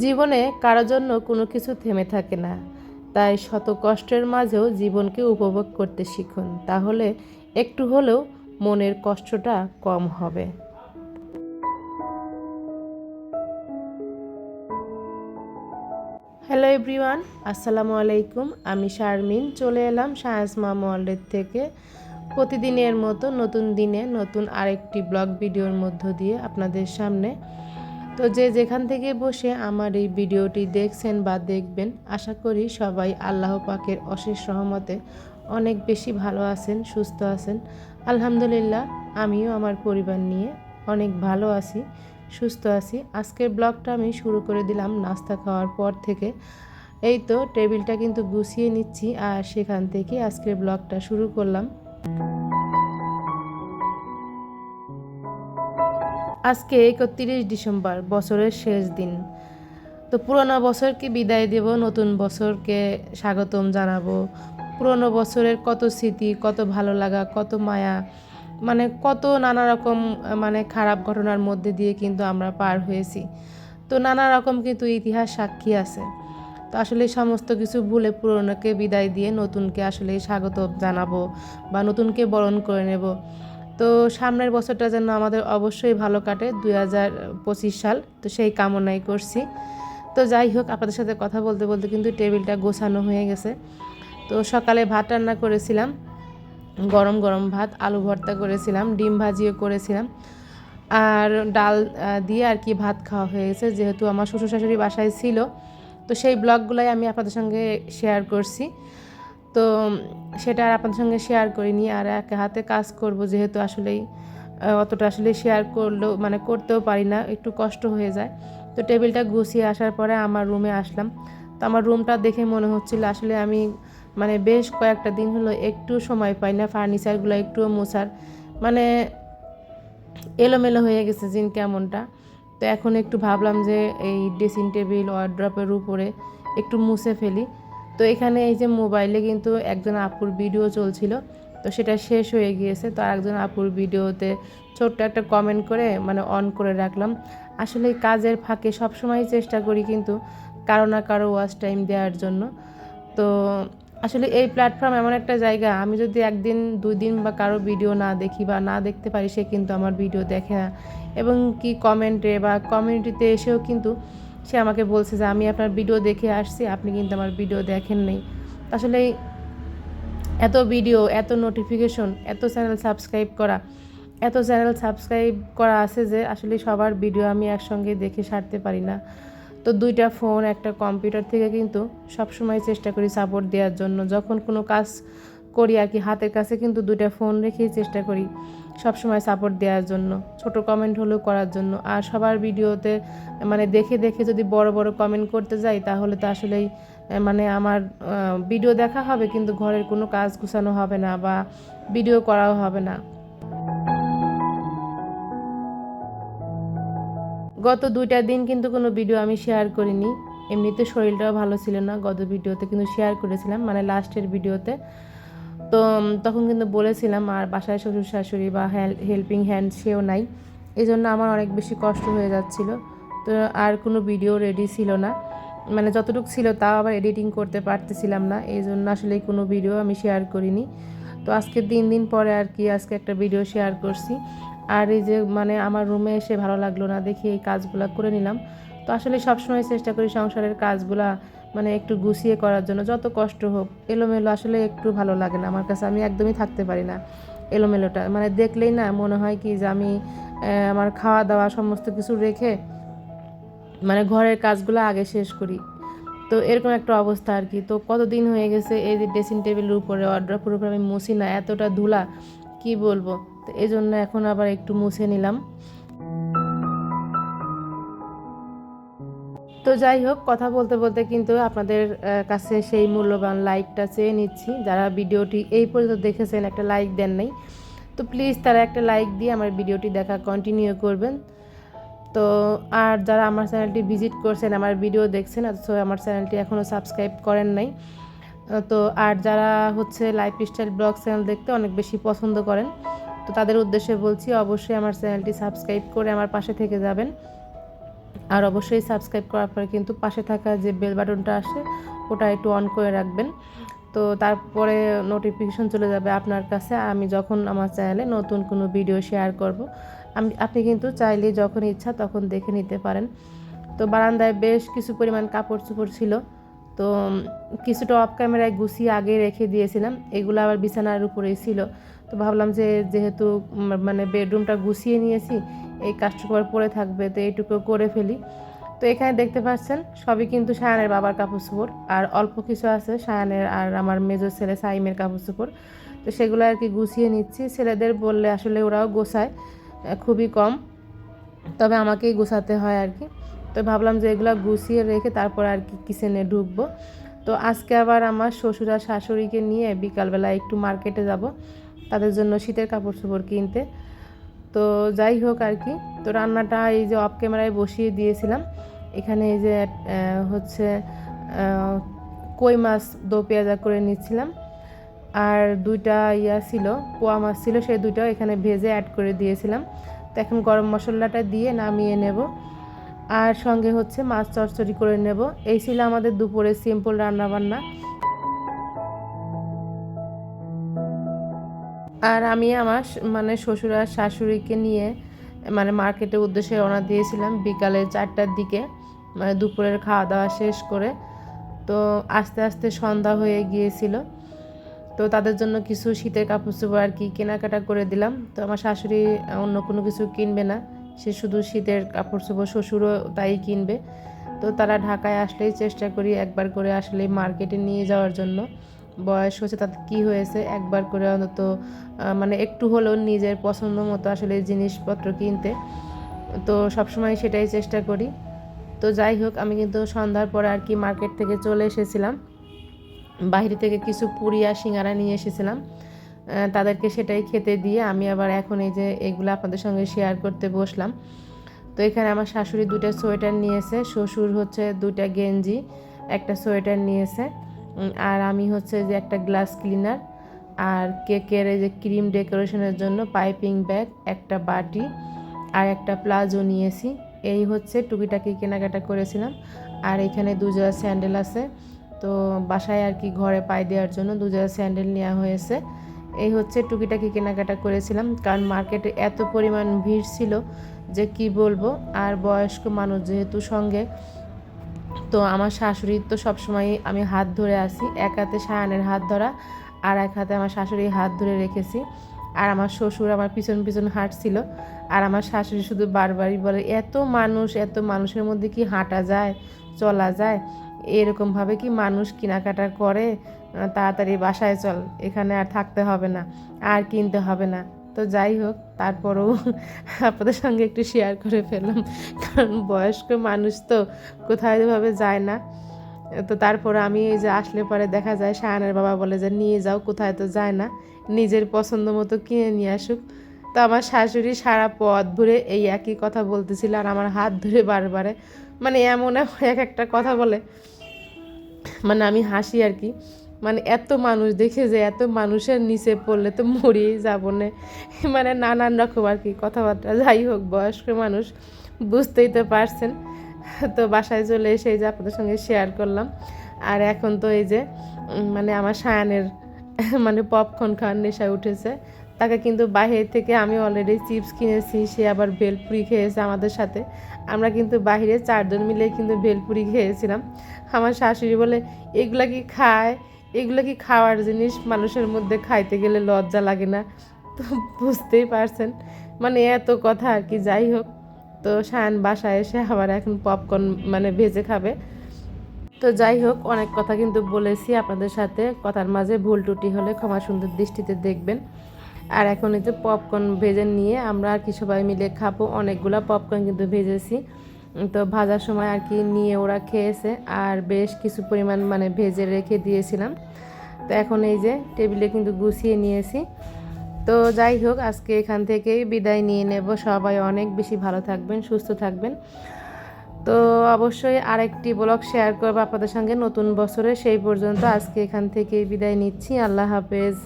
জীবনে কারোর জন্য কোনো কিছু থেমে থাকে না। তাই শত কষ্টের মাঝেও জীবনকে উপভোগ করতে শিখুন। তাহলে একটু হলেও মনের কষ্টটা কম হবে। হ্যালো এভরিওয়ান, আসসালামু আলাইকুম। আমি শারমিন, চলে এলাম সায়েন্স মা ওয়ার্ল্ডের থেকে। প্রতিদিনের মতো নতুন দিনে নতুন আরেকটি ব্লগ ভিডিওর মধ্য দিয়ে আপনাদের সামনে। তো যে যেখান থেকে বসে আমার এই ভিডিওটি দেখছেন বা দেখবেন, আশা করি সবাই আল্লাহ পাকের অশেষ সহমতে অনেক বেশি ভালো আছেন, সুস্থ আছেন। আলহামদুলিল্লাহ, আমিও আমার পরিবার নিয়ে অনেক ভালো আছি, সুস্থ আছি। আজকের ব্লগটা আমি শুরু করে দিলাম নাস্তা খাওয়ার পর থেকে। এই তো টেবিলটা কিন্তু গুছিয়ে নিচ্ছি আর সেখান থেকে আজকের ব্লগটা শুরু করলাম। আজকে একত্রিশ ডিসেম্বর, বছরের শেষ দিন। তো পুরোনো বছরকে বিদায় দেব, নতুন বছরকে স্বাগতম জানাব। পুরোনো বছরের কত স্মৃতি, কত ভালো লাগা, কত মায়া মানে কত নানা রকম মানে খারাপ ঘটনার মধ্যে দিয়ে কিন্তু আমরা পার হয়েছি। তো নানা রকম কিন্তু ইতিহাস সাক্ষী আছে। তো আসলে সমস্ত কিছু ভুলে পুরনোকে বিদায় দিয়ে নতুনকে আসলে স্বাগত জানাব বা নতুনকে বরণ করে নেব। তো সামনের বছরটা যেন আমাদের অবশ্যই ভালো কাটে, দুই হাজার পঁচিশ সাল। তো সেই কামনাই করছি। তো যাই হোক, আপনাদের সাথে কথা বলতে বলতে কিন্তু টেবিলটা গোছানো হয়ে গেছে। তো সকালে ভাত রান্না করেছিলাম, গরম গরম ভাত, আলু ভর্তা করেছিলাম, ডিম ভাজিও করেছিলাম। আর ডাল দিয়ে আর কি ভাত খাওয়া হয়ে গেছে, যেহেতু আমার শ্বশুর শাশুড়ি বাসায় ছিল। তো সেই ব্লগগুলোই আমি আপনাদের সঙ্গে শেয়ার করছি। তো সেটা আর আপনাদের সঙ্গে শেয়ার করিনি আর এক হাতে কাজ করব যেহেতু আসলেই অতটা আসলে শেয়ার করলেও মানে করতেও পারি না, একটু কষ্ট হয়ে যায়। তো টেবিলটা গুছিয়ে আসার পরে আমার রুমে আসলাম। তো আমার রুমটা দেখে মনে হচ্ছিল আসলে আমি মানে বেশ কয়েকটা দিন হলো একটু সময় পাই না ফার্নিচারগুলো একটুও মোছার। মানে এলোমেলো হয়ে গেছে জিন কেমনটা। তো এখন একটু ভাবলাম যে এই ড্রেসিং টেবিল ওয়ার্ড্রপের উপরে একটু মুছে ফেলি। তো এখানে এই যে মোবাইলে কিন্তু একজন আপুর ভিডিও চলছিল, তো সেটা শেষ হয়ে গিয়েছে। তো আরেকজন আপুর ভিডিওতে ছোট্ট একটা কমেন্ট করে মানে অন করে রাখলাম। আসলে কাজের ফাঁকে সবসময় চেষ্টা করি কিন্তু কারও না কারও ওয়াচ টাইম দেওয়ার জন্য। তো আসলে এই প্ল্যাটফর্ম এমন একটা জায়গা, আমি যদি একদিন দুই দিন বা কারও ভিডিও না দেখি বা না দেখতে পারি, সে কিন্তু আমার ভিডিও দেখে না। এবং কি কমেন্টে বা কমিউনিটিতে এসেও কিন্তু সে আমাকে বলছে যে, আমি আপনার ভিডিও দেখে আসছি, আপনি কিন্তু আমার ভিডিও দেখেন নেই। আসলে এত ভিডিও এত নোটিফিকেশন এত চ্যানেল সাবস্ক্রাইব করা, এত চ্যানেল সাবস্ক্রাইব করা আছে যে, আসলে সবার ভিডিও আমি একসঙ্গে দেখে সারতে পারি না। তো দুইটা ফোন একটা কম্পিউটার থেকে কিন্তু সবসময় চেষ্টা করি সাপোর্ট দেওয়ার জন্য। যখন কোনো কাজ করি আর কি হাতের কাছে, কিন্তু দুইটা ফোন রেখেই চেষ্টা করি সবসময় সাপোর্ট দেওয়ার জন্য, ছোট কমেন্ট হলেও করার জন্য। আর সবার ভিডিওতে মানে দেখে দেখে যদি বড় বড় কমেন্ট করতে যাই, তাহলে তো আসলেই মানে আমার ভিডিও দেখা হবে, কিন্তু ঘরের কোনো কাজ গুছানো হবে না বা ভিডিও করাও হবে না। গত দুইটা দিন কিন্তু কোনো ভিডিও আমি শেয়ার করিনি। এমনিতে শরীরটাও ভালো ছিল না, গত ভিডিওতে কিন্তু শেয়ার করেছিলাম মানে লাস্টের ভিডিওতে তো তখন কিন্তু বলেছিলাম, আর বাসায় শ্বশুর শাশুড়ি বা হেল্পিং হ্যান্ড সেও নাই। এই জন্য আমার অনেক বেশি কষ্ট হয়ে যাচ্ছিল। তো আর কোনো ভিডিও রেডি ছিল না। মানে যতটুকু ছিল তাও আবার এডিটিং করতে পারতেছিলাম না। এই জন্য আসলে কোনো ভিডিও আমি শেয়ার করিনি। তো আজকে তিন দিন পরে আর কি আজকে একটা ভিডিও শেয়ার করছি। আর এই যে মানে আমার রুমে এসে ভালো লাগল না, দেখি এই কাজগুলো করে নিলাম। তো আসলে সবসময় চেষ্টা করি সংসারের কাজগুলা মানে একটু গুছিয়ে করার জন্য, যত কষ্ট হোক। এলোমেলো আসলে একটু ভালো লাগে না, আমার কাছে আমি একদমই থাকতে পারি না এলোমেলোটা। মানে দেখলেই না মনে হয় কি যে আমি আমার খাওয়া দাওয়া সমস্ত কিছু রেখে মানে ঘরের কাজগুলো আগে শেষ করি। তো এরকম একটা অবস্থা আর কি। তো কতদিন হয়ে গেছে এই যে ড্রেসিং টেবিলের উপরে অর্ডার উপরে আমি মুছি না, এতটা ধুলা, কি বলব? তো এই জন্য এখন আবার একটু মুছে নিলাম। তো যাই হোক, কথা বলতে বলতে কিন্তু আপনাদের কাছে সেই মূল্যবান লাইকটা চেয়ে নিচ্ছি। যারা ভিডিওটি এই পর্যন্ত দেখেছেন, একটা লাইক দেন নাই। তো প্লিজ তারা একটা লাইক দিয়ে আমার ভিডিওটি দেখা কন্টিনিউ করবেন। তো আর যারা আমার চ্যানেলটি ভিজিট করছেন, আমার ভিডিও দেখছেন, অথচ আমার চ্যানেলটি এখনও সাবস্ক্রাইব করেন নাই, তো আর যারা হচ্ছে লাইফ স্টাইল ব্লগ চ্যানেল দেখতে অনেক বেশি পছন্দ করেন, তো তাদের উদ্দেশ্যে বলছি, অবশ্যই আমার চ্যানেলটি সাবস্ক্রাইব করে আমার পাশে থেকে যাবেন। আর অবশ্যই সাবস্ক্রাইব করার পরে কিন্তু পাশে থাকা যে বেল বাটনটা আসে, ওটা একটু অন করে রাখবেন। তো তারপরে নোটিফিকেশন চলে যাবে আপনার কাছে। আমি যখন আমার চ্যানেলে নতুন কোনো ভিডিও শেয়ার করব, আমি, আপনি কিন্তু চাইলে যখন ইচ্ছা তখন দেখে নিতে পারেন। তো বারান্দায় বেশ কিছু পরিমাণ কাপড় চোপড় ছিল। তো কিছুটা অফ ক্যামেরায় গুছিয়ে আগে রেখে দিয়েছিলাম। এগুলো আবার বিছানার উপরেই ছিল। তো ভাবলাম যে যেহেতু মানে বেডরুমটা গুছিয়ে নিয়েছি এই কাস্টমার পরে থাকবে, তো এইটুকু করে ফেলি। তো এখানে দেখতে পাচ্ছেন, সবই কিন্তু সায়ানের বাবার কাপড় চোপড় আর অল্প কিছু আছে সায়ানের আর আমার মেজো ছেলে সাইমের কাপড় চোপড় তো সেগুলো আর কি গুছিয়ে নিচ্ছি। ছেলেদের বললে আসলে ওরাও গোছায় খুবই কম, তবে আমাকেই গোছাতে হয় আর কি। তো ভাবলাম যে এগুলো গুছিয়ে রেখে তারপর আর কি কিচেনে ঢুকবো। তো আজকে আবার আমার শ্বশুর আর শাশুড়িকে নিয়ে বিকালবেলা একটু মার্কেটে যাব, তাদের জন্য শীতের কাপড় চোপড় কিনতে। তো যাই হোক আর কি। তো রান্নাটা এই যে অফ ক্যামেরায় বসিয়ে দিয়েছিলাম। এখানে এই যে হচ্ছে কই মাছ, দো পেঁয়াজা করে নিচ্ছিলাম। আর দুইটা ইয়া ছিল, পোয়া মাছ ছিল, সেই দুইটাও এখানে ভেজে অ্যাড করে দিয়েছিলাম। তো এখন গরম মশলাটা দিয়ে নামিয়ে নেব। আর সঙ্গে হচ্ছে মাছ চচ্চড়ি করে নেব। এই ছিল আমাদের দুপুরে সিম্পল রান্নাবান্না। আর আমি আমার মানে শ্বশুর আর শাশুড়িকে নিয়ে মানে মার্কেটের উদ্দেশ্যে রওনা দিয়েছিলাম বিকালে চারটার দিকে মানে দুপুরের খাওয়া দাওয়া শেষ করে। তো আস্তে আস্তে সন্ধ্যা হয়ে গিয়েছিল। তো তাদের জন্য কিছু শীতের কাপড় চোপড় আর কি কেনাকাটা করে দিলাম। তো আমার শাশুড়ি অন্য কোনো কিছু কিনবে না। সে শুধু শীতের কাপড় চোপড় শ্বশুরও তাই কিনবে। তো তারা ঢাকায় আসলেই চেষ্টা করি একবার করে আসলে মার্কেটে নিয়ে যাওয়ার জন্য। বয়স হচ্ছে তাদের কী হয়েছে, একবার করে অন্তত মানে একটু হলেও নিজের পছন্দ মতো আসলে জিনিসপত্র কিনতে। তো সবসময় সেটাই চেষ্টা করি। তো যাই হোক, আমি কিন্তু সন্ধ্যার পরে আর কি মার্কেট থেকে চলে এসেছিলাম। বাইরে থেকে কিছু পুরি আর সিঙ্গারা নিয়ে এসেছিলাম। তাদেরকে সেটাই খেতে দিয়ে আমি আবার এখন এই যে এগুলো আপনাদের সঙ্গে শেয়ার করতে বসলাম। তো এখানে আমার শাশুড়ি দুটো সোয়েটার নিয়েছে, শ্বশুর হচ্ছে দুইটা গেঞ্জি, একটা সোয়েটার নিয়েছে। আর আমি হচ্ছে যে একটা গ্লাস ক্লিনার আর কেকের যে ক্রিম ডেকোরেশনের জন্য পাইপিং ব্যাগ একটা বাটি, আর একটা প্লাজো নিয়েছি। এই হচ্ছে টুকিটাকি কেনাকাটা করেছিলাম, আর এখানে দুজোড়া স্যান্ডেল আছে। তো বাসায় আর কি ঘরে পায়ে দেওয়ার জন্য দুজোড়া স্যান্ডেল নেওয়া হয়েছে। এই হচ্ছে টুকিটাকি কেনাকাটা করেছিলাম, কারণ মার্কেটে এত পরিমাণ ভিড় ছিল যে কি বলব, আর বয়স্ক মানুষ যেহেতু সঙ্গে তো আমার শাশুড়ির তো সবসময় আমি হাত ধরে আসি এক হাতে সায়ানের হাত ধরা আর এক হাতে আমার শাশুড়ির হাত ধরে রেখেছি। আর আমার শ্বশুর আমার পিছন পিছন হাঁটছিল। আর আমার শাশুড়ি শুধু বারবারই বলে, এত মানুষ, এত মানুষের মধ্যে কি হাঁটা যায়, চলা যায়? এরকমভাবে কি মানুষ কেনাকাটা করে? তাড়াতাড়ি বাসায় চল, এখানে আর থাকতে হবে না, আর কিনতে হবে না। তো যাই হোক, তারপরেও আপনাদের সঙ্গে একটু শেয়ার করে ফেললাম। কারণ বয়স্ক মানুষ তো কোথায় এভাবে যায় না। তো তারপরে আমি এই যে আসলে পরে দেখা যায়, শাহানের বাবা বলে যে, নিয়ে যাও, কোথায় তো যায় না। নিজের পছন্দ মতো কিনে নিয়ে আসুক। তো আমার শাশুড়ি সারা পথ ঘুরে এই একই কথা বলতেছিল আর আমার হাত ধরে বারবারে। মানে এমন এক একটা কথা বলে। মানে আমি হাসি আর কি। মানে এত মানুষ, দেখে যে এত মানুষের নিচে পড়লে তো মরিয়েই যাব না। মানে নানান রকম আর কি কথাবার্তা, যাই হোক, বয়স্ক মানুষ বুঝতেই তো পারছেন। তো বাসায় চলে এসে এই যে আপনাদের সঙ্গে শেয়ার করলাম। আর এখন তো এই যে মানে আমার সায়ানের মানে পপকর্ন খাওয়ার নেশায় উঠেছে। তাকে কিন্তু বাইরে থেকে আমি অলরেডি চিপস কিনেছি, সে আবার ভেলপুরি খেয়েছে আমাদের সাথে। আমরা কিন্তু বাইরে চারজন মিলে কিন্তু ভেলপুরি খেয়েছিলাম। আমার শাশুড়ি বলে, এগুলা কি খায়? এগুলো কি খাওয়ার জিনিস? মানুষের মধ্যে খাইতে গেলে লজ্জা লাগে না? তো বুঝতেই পারছেন। মানে এত কথা আর কি, যাই হোক। তো সায়ান বাসায় এসে আবার এখন পপকর্ন মানে ভেজে খাবে। তো যাই হোক, অনেক কথা কিন্তু বলেছি আপনাদের সাথে। কথার মাঝে ভুল ত্রুটি হলে ক্ষমা সুন্দর দৃষ্টিতে দেখবেন। আর এখন এই যে পপকর্ন ভেজে নিয়ে আমরা আর কি সবাই মিলে খাব। অনেকগুলো পপকর্ন কিন্তু ভেজেছি। তো ভাজার সময় আর কি নিয়ে ওরা খেয়েছে আর বেশ কিছু পরিমাণ মানে ভেজে রেখে দিয়েছিলাম। তো এখন এই যে টেবিলে কিন্তু গুছিয়ে নিয়েছি। তো যাই হোক, আজকে এখান থেকেই বিদায় নিয়ে নেব। সবাই অনেক বেশি ভালো থাকবেন, সুস্থ থাকবেন। তো অবশ্যই আরেকটি ব্লগ শেয়ার করব আপনাদের সঙ্গে নতুন বছরে সেই পর্যন্ত আজকে এখান থেকে বিদায় নিচ্ছি। আল্লাহ হাফেজ।